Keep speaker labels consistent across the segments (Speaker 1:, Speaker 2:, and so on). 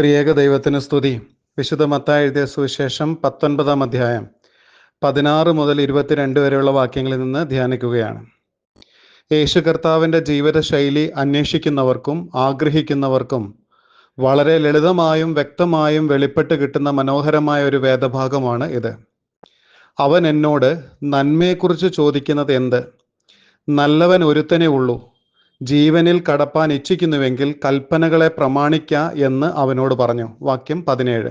Speaker 1: ത്രിയേക ദൈവത്തിന് സ്തുതി. വിശുദ്ധ മത്തായ എഴുതിയ സുവിശേഷം പത്തൊൻപതാം അധ്യായം പതിനാറ് മുതൽ ഇരുപത്തിരണ്ട് വരെയുള്ള വാക്യങ്ങളിൽ നിന്ന് ധ്യാനിക്കുകയാണ്. യേശു കർത്താവിന്റെ ജീവിതശൈലി അന്വേഷിക്കുന്നവർക്കും ആഗ്രഹിക്കുന്നവർക്കും വളരെ ലളിതമായും വ്യക്തമായും വെളിപ്പെട്ട് കിട്ടുന്ന മനോഹരമായ ഒരു വേദഭാഗമാണ് ഇത്. അവൻ എന്നോട് നന്മയെക്കുറിച്ച് ചോദിക്കുന്നത് എന്ത്? നല്ലവൻ ഒരുത്തനേ ഉള്ളൂ. ജീവനിൽ കടപ്പാൻ ഇച്ഛിക്കുന്നുവെങ്കിൽ കൽപ്പനകളെ പ്രമാണിക്ക എന്ന് അവനോട് പറഞ്ഞു. വാക്യം പതിനേഴ്.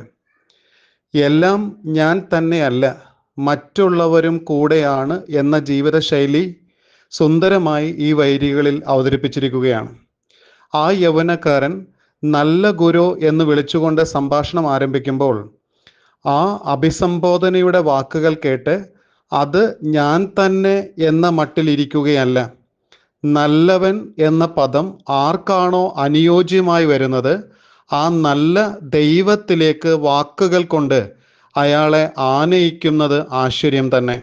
Speaker 1: എല്ലാം ഞാൻ തന്നെയല്ല മറ്റുള്ളവരും കൂടെയാണ് എന്ന ജീവിതശൈലി സുന്ദരമായി ഈ വൈരികളിൽ അവതരിപ്പിച്ചിരിക്കുകയാണ്. ആ യൗവനക്കാരൻ നല്ല ഗുരു എന്ന് വിളിച്ചുകൊണ്ട് സംഭാഷണം ആരംഭിക്കുമ്പോൾ ആ അഭിസംബോധനയുടെ വാക്കുകൾ കേട്ട് അത് ഞാൻ തന്നെ എന്ന മട്ടിലിരിക്കുകയല്ല. നല്ലവൻ എന്ന പദം ആർക്കാണോ അനുയോജ്യമായി വരുന്നത്? ആ നല്ല ദൈവത്തിലേക്ക് വാക്കുകൾ കൊണ്ട് അയാളെ ആനയിക്കുന്നത് ആശ്ചര്യം തന്നെ.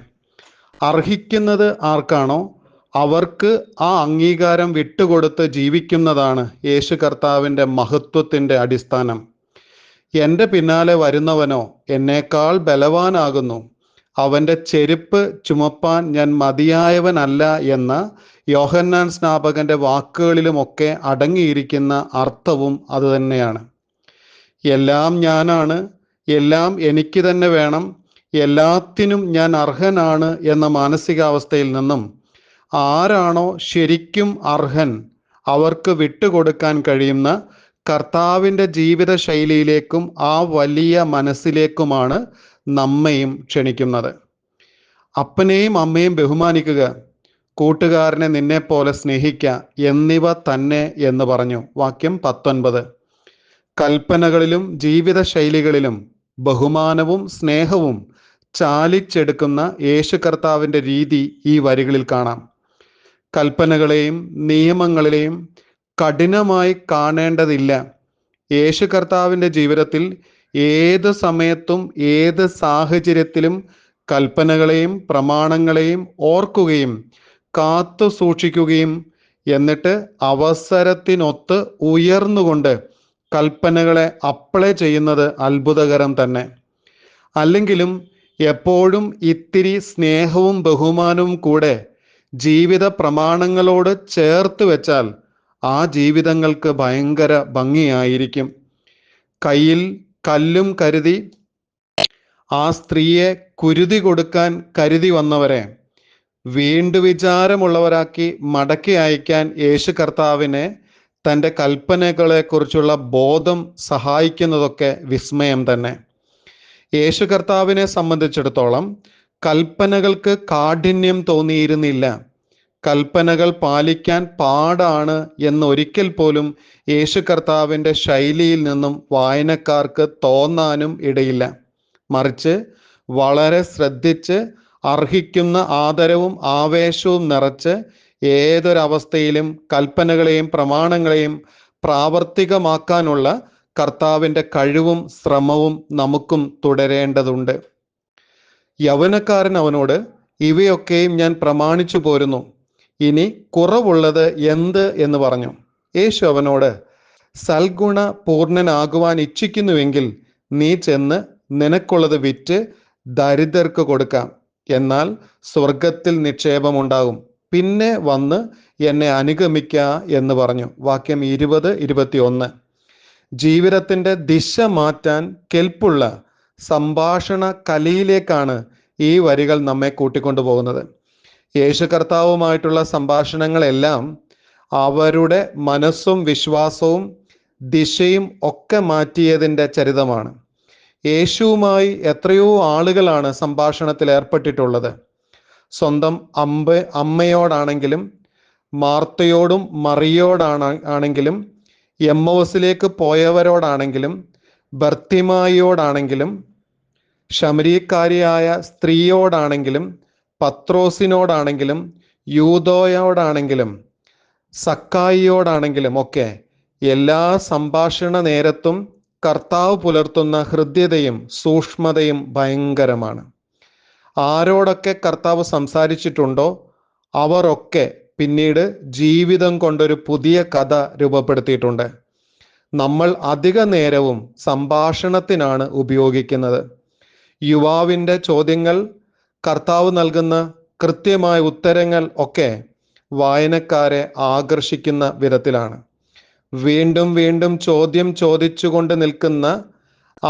Speaker 1: അർഹിക്കുന്നത് ആർക്കാണോ? അവർക്ക് ആ അംഗീകാരം വിട്ടുകൊടുത്ത് ജീവിക്കുന്നതാണ് യേശു കർത്താവിന്റെ മഹത്വത്തിന്റെ അടിസ്ഥാനം. എന്റെ പിന്നാലെ വരുന്നവനോ എന്നേക്കാൾ ബലവാനാകുന്നു. അവന്റെ ചെരുപ്പ് ചുമപ്പാൻ ഞാൻ മതിയായവനല്ല എന്ന യോഹന്നാൻ സ്നാപകന്റെ വാക്കുകളിലുമൊക്കെ അടങ്ങിയിരിക്കുന്ന അർത്ഥവും അതുതന്നെയാണ് എല്ലാം ഞാനാണ് എല്ലാം എനിക്ക് തന്നെ വേണം എല്ലാത്തിനും ഞാൻ അർഹനാണ് എന്ന മാനസികാവസ്ഥയിൽ നിന്നും ആരാണോ ശരിക്കും അർഹൻ അവർക്ക് വിട്ടുകൊടുക്കാൻ കഴിയുന്ന കർത്താവിന്റെ ജീവിത ശൈലിയിലേക്കും ആ വലിയ മനസ്സിലേക്കുമാണ് നമ്മയും ക്ഷണിക്കുന്നത്. അപ്പനെയും അമ്മയും ബഹുമാനിക്കുക കൂട്ടുകാരനെ നിന്നെ പോലെ സ്നേഹിക്ക എന്നിവ തന്നെ എന്ന് പറഞ്ഞു. വാക്യം പത്തൊൻപത്. കൽപ്പനകളിലും ജീവിത ശൈലികളിലും ബഹുമാനവും സ്നേഹവും ചാലിച്ചെടുക്കുന്ന യേശു കർത്താവിന്റെ രീതി ഈ വരികളിൽ കാണാം. കൽപ്പനകളെയും നിയമങ്ങളെയും കഠിനമായി കാണേണ്ടതില്ല. യേശു കർത്താവിന്റെ ജീവിതത്തിൽ ഏത് സമയത്തും ഏത് സാഹചര്യത്തിലും കൽപ്പനകളെയും പ്രമാണങ്ങളെയും ഓർക്കുകയും കാത്തു സൂക്ഷിക്കുകയും എന്നിട്ട് അവസരത്തിനൊത്ത് ഉയർന്നുകൊണ്ട് കൽപ്പനകളെ അപ്ലൈ ചെയ്യുന്നത് അത്ഭുതകരം തന്നെ. അല്ലെങ്കിലും എപ്പോഴും ഇത്തിരി സ്നേഹവും ബഹുമാനവും കൂടെ ജീവിത പ്രമാണങ്ങളോട് ചേർത്ത് വെച്ചാൽ ആ ജീവിതങ്ങൾക്ക് ഭയങ്കര ഭംഗിയായിരിക്കും. കയ്യിൽ കല്ലും കരുതി ആ സ്ത്രീയെ കുരുതി കൊടുക്കാൻ കരുതി വന്നവരെ വീണ്ടു വിചാരമുള്ളവരാക്കി മടക്കി അയക്കാൻ യേശു കർത്താവിനെ തന്റെ കൽപ്പനകളെക്കുറിച്ചുള്ള ബോധം സഹായിക്കുന്നതൊക്കെ വിസ്മയം തന്നെ. യേശു കർത്താവിനെ സംബന്ധിച്ചിടത്തോളം കൽപ്പനകൾക്ക് കാഠിന്യം തോന്നിയിരുന്നില്ല. കൽപ്പനകൾ പാലിക്കാൻ പാടാണ് എന്നൊരിക്കൽ പോലും യേശു കർത്താവിന്റെ ശൈലിയിൽ നിന്നും വായനക്കാർക്ക് തോന്നാനും ഇടയില്ല. മറിച്ച് വളരെ ശ്രദ്ധിച്ച് അർഹിക്കുന്ന ആദരവും ആവേശവും നിറച്ച് ഏതൊരവസ്ഥയിലും കൽപ്പനകളെയും പ്രമാണങ്ങളെയും പ്രാവർത്തികമാക്കാനുള്ള കർത്താവിന്റെ കഴിവും ശ്രമവും നമുക്കും തുടരേണ്ടതുണ്ട്. യൗവനക്കാരൻ അവനോട് ഇവയൊക്കെയും ഞാൻ പ്രമാണിച്ചു പോരുന്നു. ഇനി കുറവുള്ളത് എന്ത് എന്ന് പറഞ്ഞു. യേശു അവനോട് സൽഗുണ പൂർണനാകുവാൻ ഇച്ഛിക്കുന്നുവെങ്കിൽ നീ ചെന്ന് നിനക്കുള്ളത് വിറ്റ് ദരിദ്രർക്ക് കൊടുക്കാം. എന്നാൽ സ്വർഗത്തിൽ നിക്ഷേപമുണ്ടാകും. പിന്നെ വന്ന് എന്നെ അനുഗമിക്ക എന്ന് പറഞ്ഞു. വാക്യം ഇരുപത് ഇരുപത്തിയൊന്ന്. ജീവിതത്തിന്റെ ദിശ മാറ്റാൻ കെൽപ്പുള്ള സംഭാഷണ കലയിലേക്കാണ് ഈ വരികൾ നമ്മെ കൂട്ടിക്കൊണ്ടു പോകുന്നത് യേശു കർത്താവുമായിട്ടുള്ള സംഭാഷണങ്ങളെല്ലാം അവരുടെ മനസ്സും വിശ്വാസവും ദിശയും ഒക്കെ മാറ്റിയതിന്റെ ചരിതമാണ്. യേശുവുമായി എത്രയോ ആളുകളാണ് സംഭാഷണത്തിൽ ഏർപ്പെട്ടിട്ടുള്ളത്. സ്വന്തം അമ്പ അമ്മയോടാണെങ്കിലും മാർത്തയോടും മറിയോടാണ് ആണെങ്കിലും എമ്മോസിലേക്ക് പോയവരോടാണെങ്കിലും ബർത്തിമായിയോടാണെങ്കിലും ശമരീക്കാരിയായ സ്ത്രീയോടാണെങ്കിലും പത്രോസിനോടാണെങ്കിലും യൂതോയോടാണെങ്കിലും സക്കായിയോടാണെങ്കിലും ഒക്കെ എല്ലാ സംഭാഷണ നേരത്തും കർത്താവ് പുലർത്തുന്ന ഹൃദ്യതയും സൂക്ഷ്മതയും ഭയങ്കരമാണ്. ആരോടൊക്കെ കർത്താവ് സംസാരിച്ചിട്ടുണ്ടോ അവരൊക്കെ പിന്നീട് ജീവിതം കൊണ്ടൊരു പുതിയ കഥ രൂപപ്പെടുത്തിയിട്ടുണ്ട്. നമ്മൾ അധിക നേരവും സംഭാഷണത്തിനാണ് ഉപയോഗിക്കുന്നത്. യുവാവിന്റെ ചോദ്യങ്ങൾ കർത്താവ് നൽകുന്ന കൃത്യമായ ഉത്തരങ്ങൾ ഒക്കെ വായനക്കാരെ ആകർഷിക്കുന്ന വിധത്തിലാണ്. വീണ്ടും വീണ്ടും ചോദ്യം ചോദിച്ചുകൊണ്ട് നിൽക്കുന്ന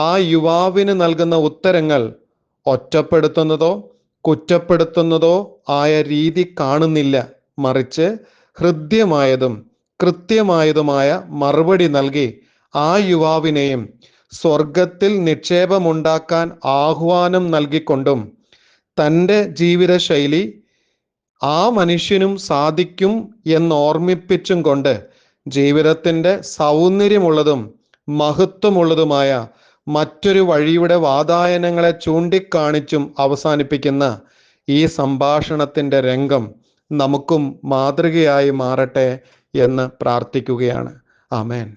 Speaker 1: ആ യുവാവിന് നൽകുന്ന ഉത്തരങ്ങൾ ഒറ്റപ്പെടുത്തുന്നതോ കുറ്റപ്പെടുത്തുന്നതോ ആയ രീതി കാണുന്നില്ല. മറിച്ച് ഹൃദ്യമായതും കൃത്യമായതുമായ മറുപടി നൽകി ആ യുവാവിനെയും സ്വർഗത്തിൽ നിക്ഷേപമുണ്ടാക്കാൻ ആഹ്വാനം നൽകിക്കൊണ്ടും തന്റെ ജീവിതശൈലി ആ മനുഷ്യനും സാധിക്കും എന്നോർമ്മിപ്പിച്ചും കൊണ്ട് ജീവിതത്തിന്റെ സൗന്ദര്യമുള്ളതും മഹത്വമുള്ളതുമായ മറ്റൊരു വഴിയുടെ വാതായനങ്ങളെ ചൂണ്ടിക്കാണിച്ചും അവസാനിപ്പിക്കുന്ന ഈ സംഭാഷണത്തിന്റെ രംഗം നമുക്കും മാതൃകയായി മാറട്ടെ എന്ന് പ്രാർത്ഥിക്കുകയാണ്. ആമേൻ.